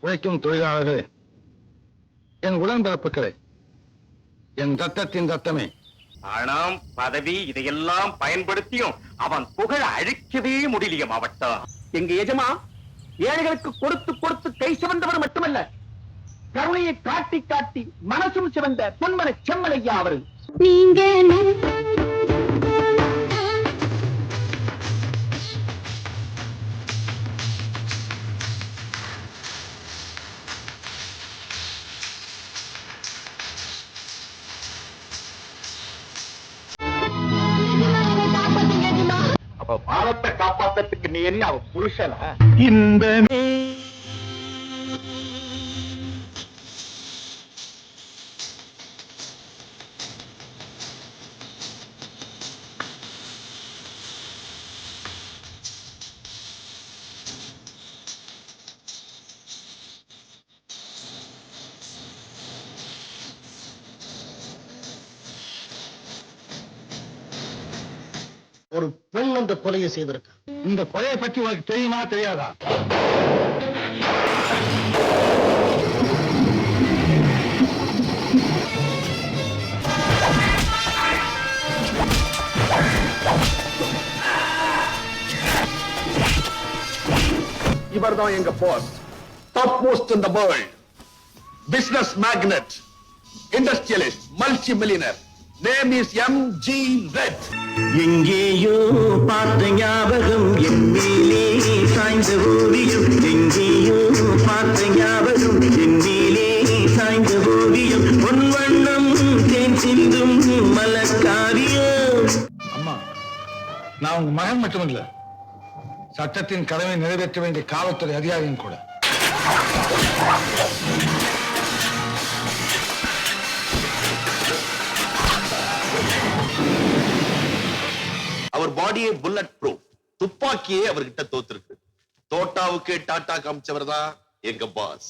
உழைக்கும் தொழிலாளர்களே என் உடன்பிறப்புகளே என் ரத்தத்தின் ரத்தமே. பணம் பதவி இதையெல்லாம் பயன்படுத்தியும் அவன் புகழ அழிக்கவே முடியலையே மாவட்டம். எங்க எஜமா ஏழைகளுக்கு கொடுத்து கொடுத்து கை சிவந்தவர் மட்டுமல்ல கருணையை காட்டி காட்டி மனசும் சிவந்த பொன்மன செம்மலையா அவரு. நீங்க அப்ப பாவத்தை காப்பாத்துறதுக்கு நீ என்ன அவன் புருஷனா? ஒரு பெண் அந்த கொலையை செய்திருக்க. இந்த கொலையை பற்றி உனக்கு தெரியுமா தெரியாதா? இவர் தான் எங்க boss top most in the world business magnate industrialist multi millionaire name is M G red எங்கேயோ பார்த்த ஞாபகம் என் மேலே சாய்ந்த ஓவியம். எங்கேயோ பார்த்த ஞாபகம் என் மேலே சாய்ந்த ஓவியம். பொன் வண்ணம் தேன் சிந்தும் மலக்காவியம் அம்மா நான் உங்க மகன் மட்டுமில்ல. சட்டத்தின் கடமை நிறைவேற்ற வேண்டிய காவல்துறை அதிகாரியும் கூட. அவர் பாடியே புல்லட் ப்ரூஃப் துப்பாக்கியே அவர்கிட்ட தோத்துருக்கு. தோட்டாவுக்கு டாட்டா காமிச்சவர் தான் எங்க பாஸ்